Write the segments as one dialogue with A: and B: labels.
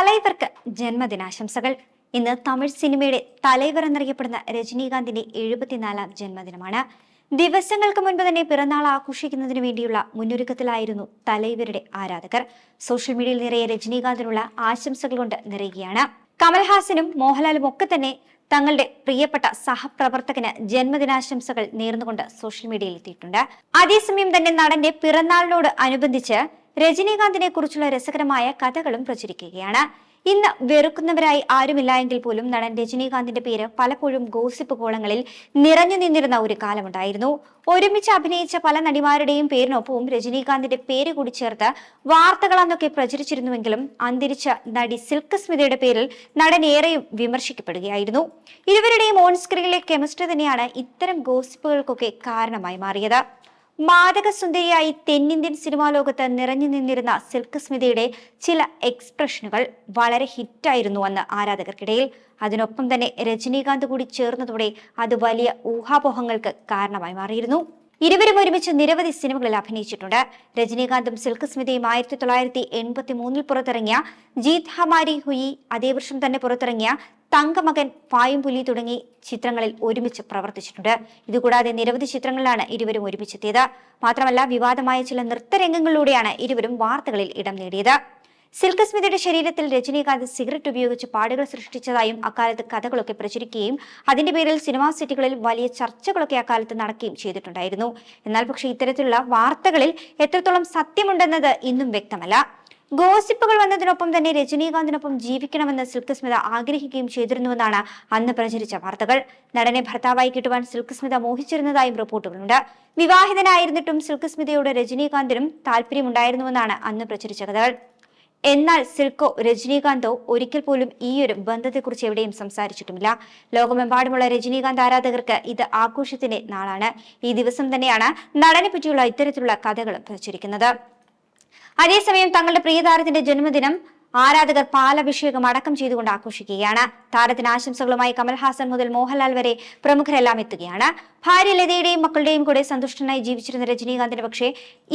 A: തലൈവർക്ക് ജന്മദിനാശംസകൾ. ഇന്ന് തമിഴ് സിനിമയുടെ തലൈവർ എന്നറിയപ്പെടുന്ന രജനീകാന്തിന്റെ എഴുപത്തിനാലാം ജന്മദിനമാണ്. ദിവസങ്ങൾക്ക് മുൻപ് തന്നെ പിറന്നാൾ ആഘോഷിക്കുന്നതിന് വേണ്ടിയുള്ള മുന്നൊരുക്കത്തിലായിരുന്നു തലൈവരുടെ ആരാധകർ. സോഷ്യൽ മീഡിയയിൽ നിറയെ രജനീകാന്തിനുള്ള ആശംസകൾ കൊണ്ട് നിറയുകയാണ്. കമൽഹാസനും മോഹൻലാലും ഒക്കെ തന്നെ തങ്ങളുടെ പ്രിയപ്പെട്ട സഹപ്രവർത്തകന് ജന്മദിനാശംസകൾ നേർന്നുകൊണ്ട് സോഷ്യൽ മീഡിയയിൽ എത്തിയിട്ടുണ്ട്. അതേസമയം തന്നെ നടന്റെ പിറന്നാളിനോട് അനുബന്ധിച്ച് രജനീകാന്തിനെ കുറിച്ചുള്ള രസകരമായ കഥകളും പ്രചരിക്കുകയാണ്. ഇന്ന് വെറുക്കുന്നവരായി ആരുമില്ല എങ്കിൽ പോലും നടൻ രജനീകാന്തിന്റെ പേര് പലപ്പോഴും ഗോസിപ്പ് കോളങ്ങളിൽ നിറഞ്ഞു നിന്നിരുന്ന ഒരു കാലമുണ്ടായിരുന്നു. ഒരുമിച്ച് അഭിനയിച്ച പല നടിമാരുടെയും പേരിനൊപ്പവും രജനീകാന്തിന്റെ പേര് കൂടി ചേർത്ത് വാർത്തകൾ അന്നൊക്കെ പ്രചരിച്ചിരുന്നുവെങ്കിലും അന്തരിച്ച നടി സിൽക്ക് സ്മിതയുടെ പേരിൽ നടൻ ഏറെയും വിമർശിക്കപ്പെടുകയായിരുന്നു. ഇരുവരുടെയും ഓൺ സ്ക്രീനിലെ കെമിസ്ട്രി തന്നെയാണ് ഇത്തരം ഗോസിപ്പുകൾക്കൊക്കെ കാരണമായി മാറിയത്. മാദകസുന്ദരിയായി തെന്നിന്ത്യൻ സിനിമാ ലോകത്ത് നിറഞ്ഞു നിന്നിരുന്ന സിൽക്ക് സ്മിതയുടെ ചില എക്സ്പ്രഷനുകൾ വളരെ ഹിറ്റായിരുന്നു അന്ന് ആരാധകർക്കിടയിൽ. അതിനൊപ്പം തന്നെ രജനീകാന്ത് കൂടി ചേർന്നതോടെ അത് വലിയ ഊഹാപോഹങ്ങൾക്ക് കാരണമായി മാറിയിരുന്നു. ഇരുവരും ഒരുമിച്ച് നിരവധി സിനിമകളിൽ അഭിനയിച്ചിട്ടുണ്ട്. രജനീകാന്തും സിൽക്ക് സ്മിതയും ആയിരത്തി തൊള്ളായിരത്തി എൺപത്തി മൂന്നിൽ പുറത്തിറങ്ങിയ ജീത് ഹമാരി ഹുയി അതേ വർഷം തന്നെ പുറത്തിറങ്ങിയ തങ്കമകൻ പായും പുലി തുടങ്ങി ചിത്രങ്ങളിൽ ഒരുമിച്ച് പ്രവർത്തിച്ചിട്ടുണ്ട്. ഇതുകൂടാതെ നിരവധി ചിത്രങ്ങളിലാണ് ഇരുവരും ഒരുമിച്ചെത്തിയത്. മാത്രമല്ല വിവാദമായ ചില നൃത്തരംഗങ്ങളിലൂടെയാണ് ഇരുവരും വാർത്തകളിൽ ഇടം നേടിയത്. സിൽക്ക് സ്മിതയുടെ ശരീരത്തിൽ രജനീകാന്ത് സിഗരറ്റ് ഉപയോഗിച്ച് പാടുകൾ സൃഷ്ടിച്ചതായും അക്കാലത്ത് കഥകളൊക്കെ പ്രചരിക്കുകയും അതിന്റെ പേരിൽ സിനിമാ സിറ്റികളിൽ വലിയ ചർച്ചകളൊക്കെ അക്കാലത്ത് നടക്കുകയും ചെയ്തിട്ടുണ്ടായിരുന്നു. എന്നാൽ പക്ഷേ ഇത്തരത്തിലുള്ള വാർത്തകളിൽ എത്രത്തോളം സത്യമുണ്ടെന്നത് ഇന്നും വ്യക്തമല്ല. ഗോസിപ്പുകൾ വന്നതിനൊപ്പം തന്നെ രജനീകാന്തിനൊപ്പം ജീവിക്കണമെന്ന് സിൽക്ക് സ്മിത ആഗ്രഹിക്കുകയും ചെയ്തിരുന്നുവെന്നാണ് അന്ന് പ്രചരിച്ച വാർത്തകൾ. നടനെ ഭർത്താവായി കിട്ടുവാൻ സിൽക്ക് സ്മിത മോഹിച്ചിരുന്നതായും റിപ്പോർട്ടുകളുണ്ട്. വിവാഹിതനായിരുന്നിട്ടും സിൽക്ക് സ്മിതയോട് രജനീകാന്തിനും താല്പര്യമുണ്ടായിരുന്നുവെന്നാണ് അന്ന് പ്രചരിച്ച കഥകൾ. എന്നാൽ സിൽക്കോ രജനീകാന്തോ ഒരിക്കൽ പോലും ഈ ഒരു ബന്ധത്തെക്കുറിച്ച് എവിടെയും സംസാരിച്ചിട്ടുമില്ല. ലോകമെമ്പാടുമുള്ള രജനീകാന്ത് ആരാധകർക്ക് ഇത് ആഘോഷത്തിന്റെ നാളാണ്. ഈ ദിവസം തന്നെയാണ് നടനെ പറ്റിയുള്ള ഇത്തരത്തിലുള്ള കഥകൾ പ്രചരിക്കുന്നത്. അതേസമയം തങ്ങളുടെ പ്രിയതാരത്തിന്റെ ജന്മദിനം ആരാധകർ പാലഭിഷേകം അടക്കം ചെയ്തുകൊണ്ട് ആഘോഷിക്കുകയാണ്. താരത്തിന് ആശംസകളുമായി കമൽഹാസൻ മുതൽ മോഹൻലാൽ വരെ പ്രമുഖരെല്ലാം എത്തുകയാണ്. ഭാര്യ ലതയുടെയും മക്കളുടെയും കൂടെ സന്തുഷ്ടനായി ജീവിച്ചിരുന്ന രജനീകാന്തിന് പക്ഷേ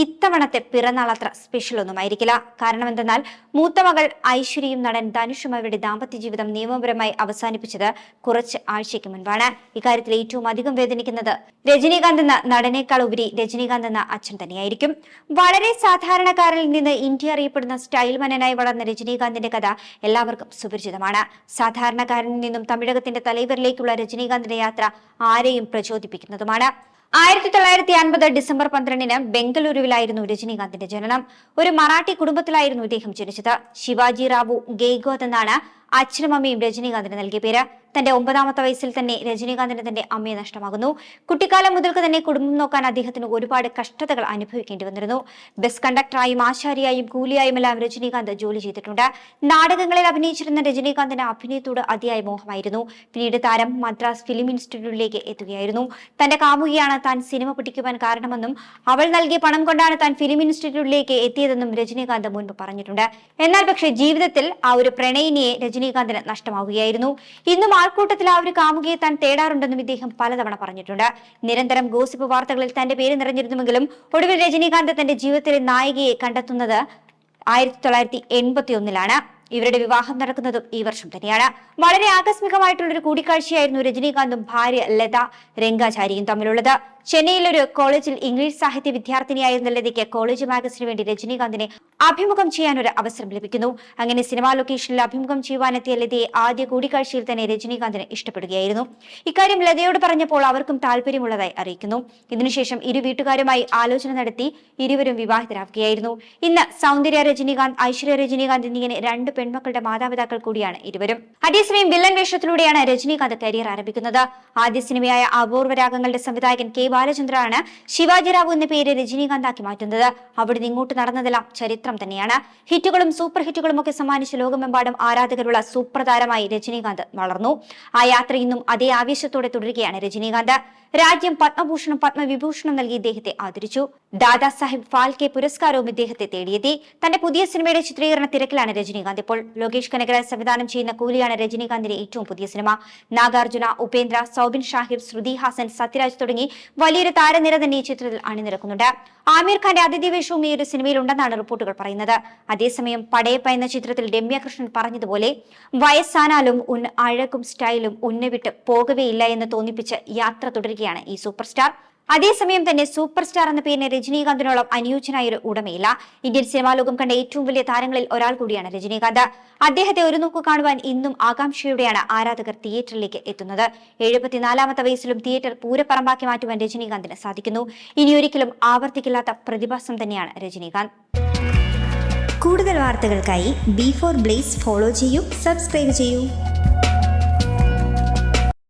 A: ഇത്തവണത്തെ പിറന്നാൾ അത്ര സ്പെഷ്യൽ ഒന്നുമായിരിക്കില്ല. കാരണം എന്തെന്നാൽ മൂത്ത മകൾ ഐശ്വര്യയും നടൻ ധനുഷും അവരുടെ ദാമ്പത്യ ജീവിതം നിയമപരമായി അവസാനിപ്പിച്ചത് കുറച്ച് ആഴ്ചയ്ക്ക് മുൻപാണ്. ഇക്കാര്യത്തിൽ ഏറ്റവും അധികം വേദനിക്കുന്നത് രജനീകാന്ത് എന്ന നടനേക്കാൾ ഉപരി രജനീകാന്ത് എന്ന അച്ഛൻ തന്നെയായിരിക്കും. വളരെ സാധാരണക്കാരിൽ നിന്ന് ഇന്ത്യ അറിയപ്പെടുന്ന സ്റ്റൈൽ മനനായി വളർന്ന രജനീകാന്തിന്റെ കഥ എല്ലാവർക്കും സുപരിചിതമാണ്. സാധാരണക്കാരനിൽ നിന്നും തമിഴകത്തിന്റെ തലൈവരിലേക്കുള്ള രജനീകാന്തിന്റെ യാത്ര ആരെയും പ്രചോദിപ്പിക്കുന്നതുമാണ്. ആയിരത്തി തൊള്ളായിരത്തി അൻപത് ഡിസംബർ പന്ത്രണ്ടിന് ബംഗളൂരുവിലായിരുന്നു രജനീകാന്തിന്റെ ജനനം. ഒരു മറാഠി കുടുംബത്തിലായിരുന്നു ഇദ്ദേഹം ജനിച്ചത്. ശിവാജി റാവു ഗെയ്ഗോത് എന്നാണ് അച്ഛനും അമ്മയും രജനീകാന്തിന് നൽകിയ പേര്. തന്റെ ഒമ്പതാമത്തെ വയസ്സിൽ തന്നെ രജനീകാന്തിന് തന്റെ അമ്മയെ നഷ്ടമാകുന്നു. കുട്ടിക്കാലം മുതൽക്ക് തന്നെ കുടുംബം നോക്കാൻ അദ്ദേഹത്തിന് ഒരുപാട് കഷ്ടതകൾ അനുഭവിക്കേണ്ടി വന്നിരുന്നു. ബസ് കണ്ടക്ടറായും ആശാരിയായും കൂലിയായുമെല്ലാം രജനീകാന്ത് ജോലി ചെയ്തിട്ടുണ്ട്. നാടകങ്ങളിൽ അഭിനയിച്ചിരുന്ന രജനീകാന്തിന് അഭിനയത്തോട് അതിയായ മോഹമായിരുന്നു. പിന്നീട് താരം മദ്രാസ് ഫിലിം ഇൻസ്റ്റിറ്റ്യൂട്ടിലേക്ക് എത്തുകയായിരുന്നു. തന്റെ കാമുകിയാണ് താൻ സിനിമ പിടിക്കുവാൻ കാരണമെന്നും അവൾ നൽകിയ പണം കൊണ്ടാണ് താൻ ഫിലിം ഇൻസ്റ്റിറ്റ്യൂട്ടിലേക്ക് എത്തിയതെന്നും രജനീകാന്ത് മുൻപ് പറഞ്ഞിട്ടുണ്ട്. എന്നാൽ പക്ഷേ ജീവിതത്തിൽ ആ ഒരു പ്രണയിനിയെ രജനീകാന്തിന് നഷ്ടമാവുകയായിരുന്നു. ഇന്നും ആൾക്കൂട്ടത്തിൽ ആ ഒരു കാമുകിയെ താൻ തേടാറുണ്ടെന്നും ഇദ്ദേഹം പലതവണ പറഞ്ഞിട്ടുണ്ട്. നിരന്തരം ഗോസിപ്പ് വാർത്തകളിൽ തന്റെ പേര് നിറഞ്ഞിരുന്നുവെങ്കിലും ഒടുവിൽ രജനീകാന്ത് തന്റെ ജീവിതത്തിലെ നായികയെ കണ്ടെത്തുന്നത് ആയിരത്തി തൊള്ളായിരത്തി എൺപത്തി ഒന്നിലാണ് ഇവരുടെ വിവാഹം നടക്കുന്നതും ഈ വർഷം തന്നെയാണ്. വളരെ ആകസ്മികമായിട്ടുള്ള ഒരു കൂടിക്കാഴ്ചയായിരുന്നു രജനീകാന്തും ഭാര്യ ലത രംഗാചാരിയും തമ്മിലുള്ളത്. ചെന്നൈയിലെ ഒരു കോളേജിൽ ഇംഗ്ലീഷ് സാഹിത്യ വിദ്യാർത്ഥിനിയായിരുന്ന ലതയ്ക്ക് കോളേജ് മാഗസിന് വേണ്ടി രജനീകാന്തിനെ അഭിമുഖം ചെയ്യാൻ ഒരു അവസരം ലഭിക്കുന്നു. അങ്ങനെ സിനിമാ ലൊക്കേഷനിൽ അഭിമുഖം ചെയ്യുവാനെത്തിയ ലതയെ ആദ്യ കൂടിക്കാഴ്ചയിൽ തന്നെ രജനീകാന്തിന് ഇഷ്ടപ്പെടുകയായിരുന്നു. ഇക്കാര്യം ലതയോട് പറഞ്ഞപ്പോൾ അവർക്കും താല്പര്യമുള്ളതായി അറിയിക്കുന്നു. ഇതിനുശേഷം ഇരു വീട്ടുകാരുമായി ആലോചന നടത്തി ഇരുവരും വിവാഹിതരാക്കുകയായിരുന്നു ഇന്ന് സൗന്ദര്യ രജനീകാന്ത് ഐശ്വര്യ രജനീകാന്ത് എന്നിങ്ങനെ രണ്ട് പെൺമക്കളുടെ മാതാപിതാക്കൾ കൂടിയാണ് ഇരുവരും. അതേസമയം വില്ലൻ വേഷത്തിലൂടെയാണ് രജനീകാന്ത് കരിയർ ആരംഭിക്കുന്നത്. ആദ്യ സിനിമയായ അപൂർവ രാഗങ്ങളുടെ സംവിധായകൻ കെ ബാലചന്ദ്രനാണ് ശിവാജിറാവു എന്ന പേര് രജനീകാന്താക്കി മാറ്റുന്നത്. അവിടെ ഇങ്ങോട്ട് നടന്നതെല്ലാം ചരിത്രം തന്നെയാണ്. ഹിറ്റുകളും സൂപ്പർ ഹിറ്റുകളും ഒക്കെ സമ്മാനിച്ച് ലോകമെമ്പാടും ആരാധകരുള്ള സൂപ്പർ താരമായി രജനീകാന്ത് വളർന്നു. ആ യാത്ര ഇന്നും അതേ ആവേശത്തോടെ തുടരുകയാണ് രജനീകാന്ത്. രാജ്യം പത്മഭൂഷണം പത്മവിഭൂഷണം നൽകി ഇദ്ദേഹത്തെ ആദരിച്ചു. ദാദാ സാഹിബ് ഫാൽക്കെ പുരസ്കാരവും ഇദ്ദേഹത്തെ തേടിയെത്തി. തന്റെ പുതിയ സിനിമയുടെ ചിത്രീകരണ തിരക്കിലാണ് രജനീകാന്ത്. ഇപ്പോൾ ലോകേഷ് കനകരാജ് സംവിധാനം ചെയ്യുന്ന കൂലിയാണ് രജനീകാന്തിന്റെ ഏറ്റവും പുതിയ സിനിമ. നാഗാർജുന ഉപേന്ദ്ര സൗബിൻ ഷാഹിബ് ശ്രുതി ഹാസൻ സത്യരാജ് തുടങ്ങി വലിയൊരു താരനിര തന്നെ ഈ ചിത്രത്തിൽ അണിനിരക്കുന്നുണ്ട്. ആമിർ ഖാന്റെ അതിഥി വേഷവും ഈ ഒരു സിനിമയിൽ ഉണ്ടെന്നാണ് റിപ്പോർട്ടുകൾ പറയുന്നത്. അതേസമയം പടയപ്പ എന്ന ചിത്രത്തിൽ രമ്യ കൃഷ്ണൻ പറഞ്ഞതുപോലെ വയസ്സാനാലും ഉൻ അഴകും സ്റ്റൈലും ഉന്നവിട്ട് പോകവേയില്ല എന്ന് തോന്നിപ്പിച്ച് യാത്ര തുടരുകയാണ് ഈ സൂപ്പർ സ്റ്റാർ. അതേസമയം തന്നെ സൂപ്പർ സ്റ്റാർ എന്ന പേരിന് രജനീകാന്തിനോളം അനുയോജ്യനായ ഒരു ഉടമയില്ല. ഇന്ത്യൻ സിനിമാ ലോകം കണ്ട ഏറ്റവും വലിയ താരങ്ങളിൽ ഒരാൾ കൂടിയാണ് രജനീകാന്ത്. അദ്ദേഹത്തെ ഒരു നോക്ക് കാണുവാൻ ഇന്നും ആകാംക്ഷയോടെയാണ് ആരാധകർ തിയേറ്ററിലേക്ക് എത്തുന്നത്. എഴുപത്തിനാലാമത്തെ വയസ്സിലും തിയേറ്റർ പൂരപ്പറമ്പാക്കി മാറ്റുവാൻ രജനീകാന്തിന് സാധിക്കുന്നു. ഇനിയൊരിക്കലും ആവർത്തിക്കില്ലാത്ത പ്രതിഭാസം തന്നെയാണ് രജനീകാന്ത്.
B: കൂടുതൽ വാർത്തകൾക്കായി ബി ഫോർ ബ്ലേസ് ഫോളോ ചെയ്യൂ സബ്സ്ക്രൈബ് ചെയ്യൂ.